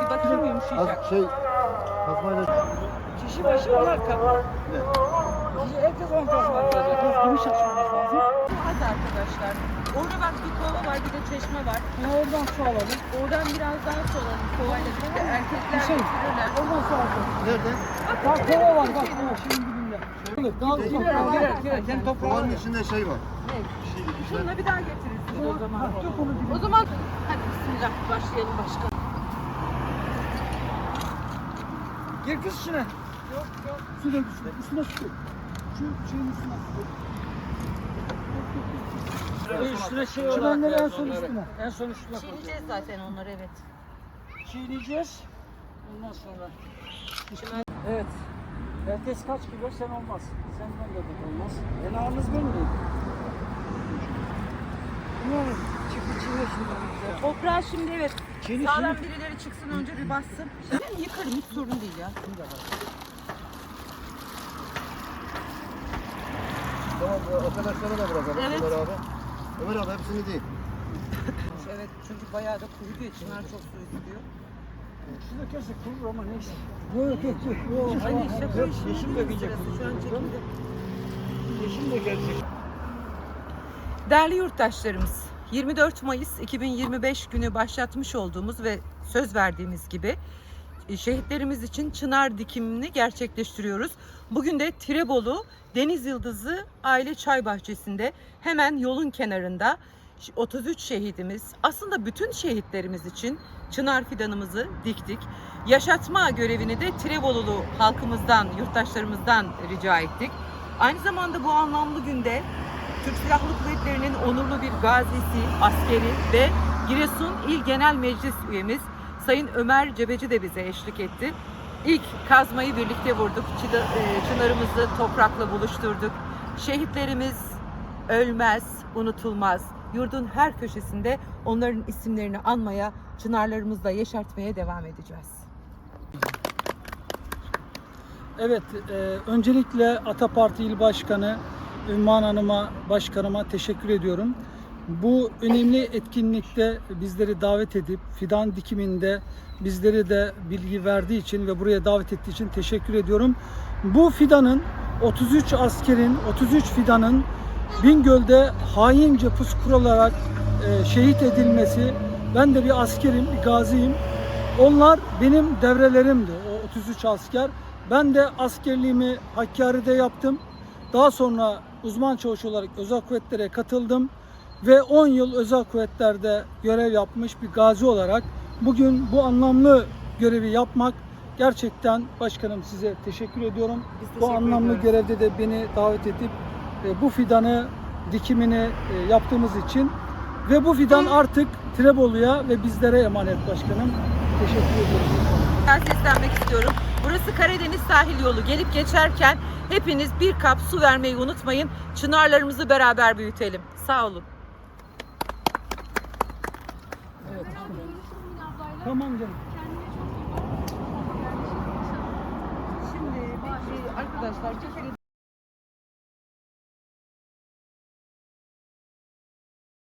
bir bakayım Az yumuşayacak. şey kazmayla Kişi başı onar kapı. Kişi herkes on kazma yapacak. Biz geniş açmamız lazım. Az arkadaşlar. Orada bak bir kova var bir de çeşme var. Ha, oradan su alalım. Oradan biraz daha su alalım kovayla birlikte. Erkekler Şey, getirirler. oradan su alalım. nerede? Bak kova var bak kova şeyin dibinde. Daha Girer, girer, girer. Kendi toprağı Kovanın içinde şey var. Ne? Bir şey bir şey. Şununla bir daha getirirsin o zaman. O zaman hadi bismillah başlayalım başkanım. Gir kız içine. Yok yok. Su dök üstüne. Üstüne su dök. Şu şeyin üstüne su dök. Üstüne şey olan. Çimenleri en son üstüne. En son üstüne. Çiğneyeceğiz zaten onları evet. Çiğneyeceğiz. Ondan sonra. Evet. Herkes kaç kilo sen olmaz. Senden de de olmaz. Enağınız ben miyim? Bilmiyorum. Çıktı çiğne şimdi. Toprağa şimdi evet. Çiğne Sağlam çiğne. birileri çıksın önce bir bassın. Ben yıkarım hiç sorun değil ya. Tamam bu arkadaşlara da bırakalım abi. Ömer abi hepsini değil. Evet çünkü bayağı da kurudu Çınar çok su istiyor. Şu da kesin kurur ama neyse. Yok yok yok. Hani şaka işi Yeşim de gelecek. Şu an çekildi. Yeşim de gelecek. Değerli yurttaşlarımız, 24 Mayıs 2025 günü başlatmış olduğumuz ve söz verdiğimiz gibi şehitlerimiz için çınar dikimini gerçekleştiriyoruz. Bugün de Tirebolu Deniz Yıldızı Aile Çay Bahçesi'nde hemen yolun kenarında 33 şehidimiz, aslında bütün şehitlerimiz için çınar fidanımızı diktik. Yaşatma görevini de Tirebolulu halkımızdan, yurttaşlarımızdan rica ettik. Aynı zamanda bu anlamlı günde Türk Silahlı Kuvvetleri'nin onurlu bir gazisi, askeri ve Giresun İl Genel Meclis üyemiz Sayın Ömer Cebeci de bize eşlik etti. İlk kazmayı birlikte vurduk. E, Çınarımızı toprakla buluşturduk. Şehitlerimiz ölmez, unutulmaz. Yurdun her köşesinde onların isimlerini anmaya, çınarlarımızla yeşertmeye devam edeceğiz. Evet, e, öncelikle Ata Parti İl Başkanı Ümman Hanım'a, başkanıma teşekkür ediyorum. Bu önemli etkinlikte bizleri davet edip fidan dikiminde bizleri de bilgi verdiği için ve buraya davet ettiği için teşekkür ediyorum. Bu fidanın 33 askerin, 33 fidanın Bingöl'de haince pus kurularak e, şehit edilmesi, ben de bir askerim, bir gaziyim. Onlar benim devrelerimdi, o 33 asker. Ben de askerliğimi Hakkari'de yaptım. Daha sonra uzman çavuş olarak özel kuvvetlere katıldım. Ve 10 yıl özel kuvvetlerde görev yapmış bir gazi olarak bugün bu anlamlı görevi yapmak gerçekten başkanım size teşekkür ediyorum. Biz Bu teşekkür anlamlı ediyoruz. görevde de beni davet edip e, bu fidanı dikimini e, yaptığımız için ve bu fidan artık Tirebolu'ya ve bizlere emanet başkanım. Teşekkür ediyorum. Ben seslenmek istiyorum. Burası Karadeniz sahil yolu. Gelip geçerken hepiniz bir kap su vermeyi unutmayın. Çınarlarımızı beraber büyütelim. Sağ olun. Evet. Tamam canım. Şimdi arkadaşlar Kefeli